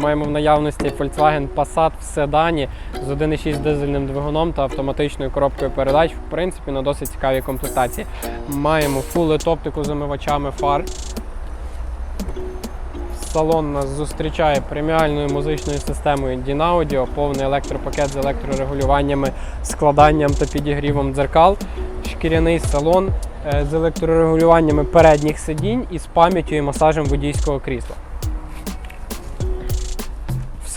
Маємо в наявності Volkswagen Passat в седані з 1,6 дизельним двигуном та автоматичною коробкою передач. В принципі, на досить цікавій комплектації. Маємо full LED оптику з омивачами фар. Салон нас зустрічає преміальною музичною системою Dynaudio, повний електропакет з електрорегулюваннями, складанням та підігрівом дзеркал, шкіряний салон е, з електрорегулюваннями передніх сидінь і з пам'яттю і масажем водійського крісла.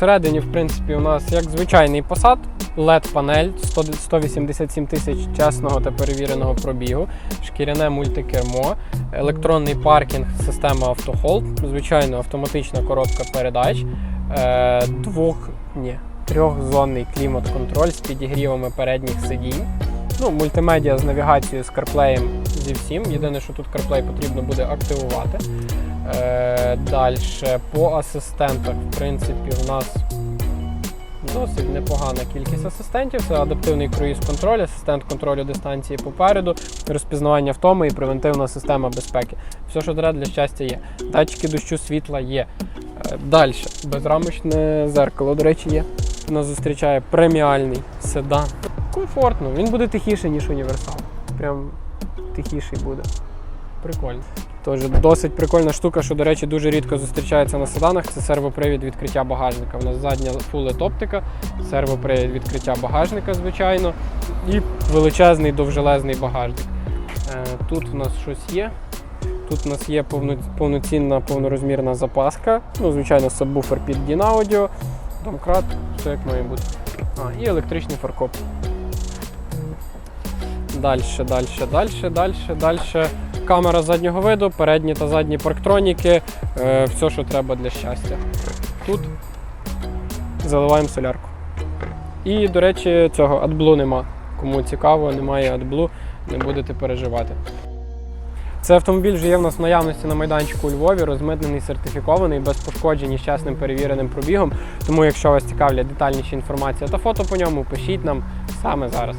Всередині, в принципі, у нас як звичайний Passat, LED-панель 187 тисяч чесного та перевіреного пробігу, шкіряне мультикермо, електронний паркінг, система автохолд, звичайно, автоматична коробка передач, е, двох, ні, трьохзонний клімат-контроль з підігрівами передніх сидінь. Ну, мультимедіа з навігацією з CarPlay зі всім. Єдине, що тут CarPlay потрібно буде активувати. Е, Далі по асистентах, в принципі, в нас досить непогана кількість асистентів. Це адаптивний круїз-контроль, асистент контролю дистанції попереду, розпізнавання втоми і превентивна система безпеки. Все, що треба для щастя, є. Датчики дощу світла є. Далі, безрамочне зеркало, до речі, є. Нас зустрічає преміальний седан. Комфортно, він буде тихіший, ніж універсал. Прям тихіший буде. Прикольно. Тож досить прикольна штука, що, до речі, дуже рідко зустрічається на седанах. Це сервопривід відкриття багажника. У нас задня LED оптика, сервопривід відкриття багажника, звичайно, і величезний довжелезний багажник. Е, Тут у нас щось є. Тут у нас є повно- повноцінна повнорозмірна запаска. Ну, звичайно, сабвуфер під Dynaudio, домкрат, все як має бути. А, і електричний фаркоп. Дальше, дальше, дальше, дальше, дальше. Камера заднього виду, передні та задні парктроніки, е, все, що треба для щастя. Тут заливаємо солярку. І, до речі, цього AdBlue нема. Кому цікаво, немає AdBlue, не будете переживати. Цей автомобіль вже є в нас в наявності на майданчику у Львові, розмитнений, сертифікований, без пошкоджень і з чесним перевіреним пробігом. Тому, якщо вас цікавлять детальніші інформація та фото по ньому, пишіть нам саме зараз.